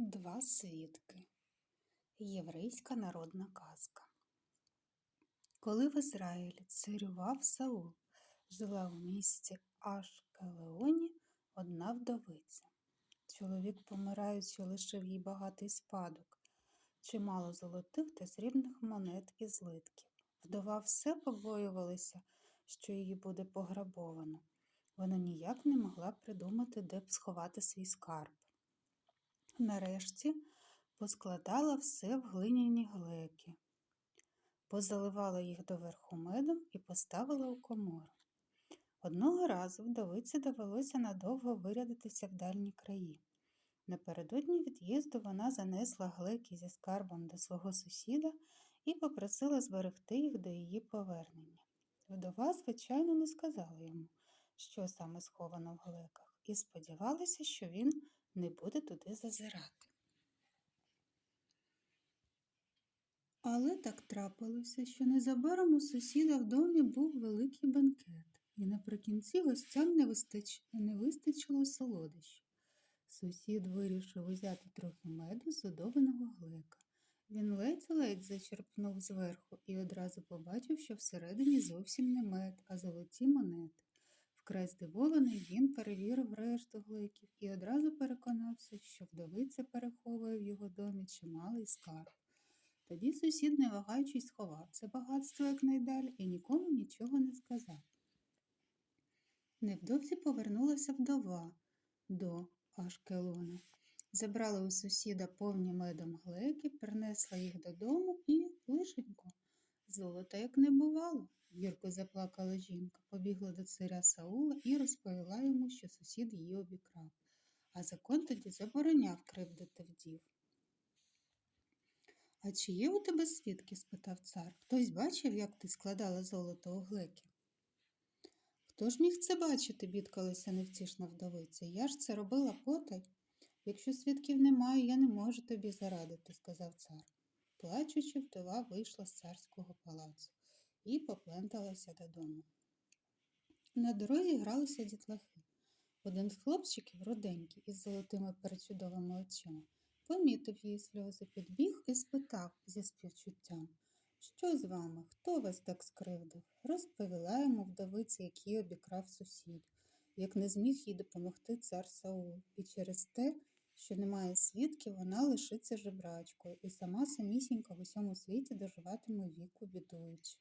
Два свідки. Єврейська народна казка. Коли в Ізраїлі царював Саул, жила в місті Ашкелеоні одна вдовиця. Чоловік, помираючи, лишив їй багатий спадок, чимало золотих та срібних монет і злитків. Вдова все побоювалася, що її буде пограбовано. Вона ніяк не могла придумати, де б сховати свій скарб. Нарешті поскладала все в глиняні глеки, позаливала їх доверху медом і поставила у комору. Одного разу вдовиці довелося надовго вирядитися в дальні краї. Напередодні від'їзду вона занесла глеки зі скарбом до свого сусіда і попросила зберегти їх до її повернення. Вдова, звичайно, не сказала йому, що саме сховано в глеках, і сподівалася, що він не буде туди зазирати. Але так трапилося, що незабаром у сусіда в домі був великий банкет, і наприкінці гостям не, вистач... не вистачило солодощів. Сусід вирішив узяти трохи меду з удованого глека. Він ледь-ледь зачерпнув зверху і одразу побачив, що всередині зовсім не мед, а золоті монети. Вкрай здивований, він перевірив решту глеків і одразу переконався, що вдовиця переховує в його домі чималий скарб. Тоді сусід, не вагаючись, сховав це багатство якнайдалі і нікому нічого не сказав. Невдовзі повернулася вдова до Ашкелона. Забрала у сусіда повні медом глеки, принесла їх додому і лишенько. Золота як не бувало. Гірко заплакала жінка, побігла до царя Саула і розповіла йому, що сусід її обікрав, а закон тоді забороняв кривдити вдів. А чи є у тебе свідки? спитав цар. Хтось бачив, як ти складала золото у глеки? Хто ж міг це бачити, бідкалася невтішна вдовиця. Я ж це робила потай. Якщо свідків немає, я не можу тобі зарадити, сказав цар. Плачучи, вдова вийшла з царського палацу і попленталася додому. На дорозі гралися дітлахи. Один з хлопчиків, руденький, із золотими перечудовими очима, помітив її сльози, підбіг і спитав зі співчуттям, що з вами, хто вас так скривдив? Розповіла йому вдовиця, який обікрав сусід, як не зміг їй допомогти цар Саул, і через те, що немає свідків, вона лишиться жебрачкою і сама самісінька в усьому світі доживатиме віку, бідуючи.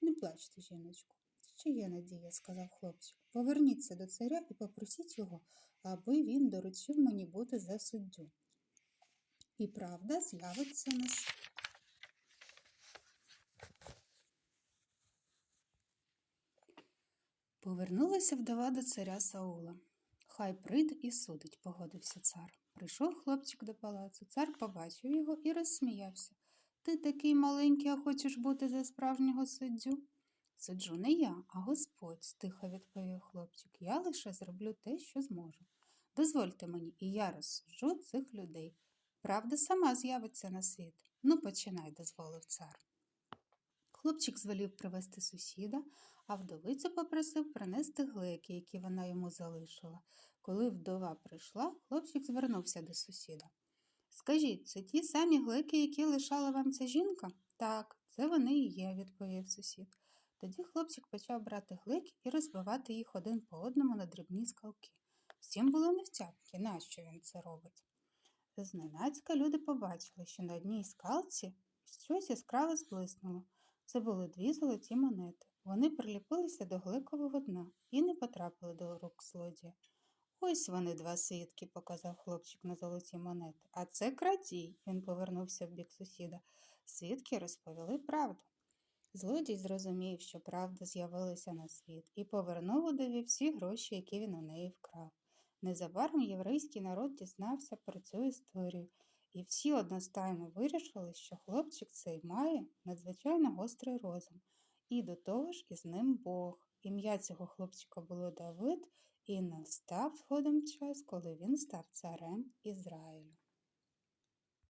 Не плачте, жіночку. Ще є надія, сказав хлопчик. Поверніться до царя і попросіть його, аби він доручив мені бути за суддю. І правда з'явиться на світ. Повернулася вдова до царя Саула. Хай прийде і судить, погодився цар. Прийшов хлопчик до палацу. Цар побачив його і розсміявся. Ти такий маленький, а хочеш бути за справжнього суддю? Суджу не я, а Господь, стиха відповів хлопчик. Я лише зроблю те, що зможу. Дозвольте мені, і я розсуджу цих людей. Правда сама з'явиться на світ. Ну, починай, дозволив цар. Хлопчик звелів привезти сусіда, а вдовицю попросив принести глеки, які вона йому залишила. Коли вдова прийшла, хлопчик звернувся до сусіда. Скажіть, це ті самі глеки, які лишала вам ця жінка? Так, це вони і є, відповів сусід. Тоді хлопчик почав брати глеки і розбивати їх один по одному на дрібні скалки. Всім було невтямки, нащо він це робить. Зненацька люди побачили, що на одній скалці щось яскраве зблиснуло. Це були дві золоті монети. Вони приліпилися до глекового дна і не потрапили до рук злодія. Ось вони два свідки, показав хлопчик на золоті монети. А це крадій, він повернувся в бік сусіда. Свідки розповіли правду. Злодій зрозумів, що правда з'явилася на світ, і повернув удові всі гроші, які він у неї вкрав. Незабаром єврейський народ дізнався про цю історію, і всі одностайно вирішили, що хлопчик цей має надзвичайно гострий розум, і до того ж із ним Бог. Ім'я цього хлопчика було Давид, і настав згодом час, коли він став царем Ізраїлю.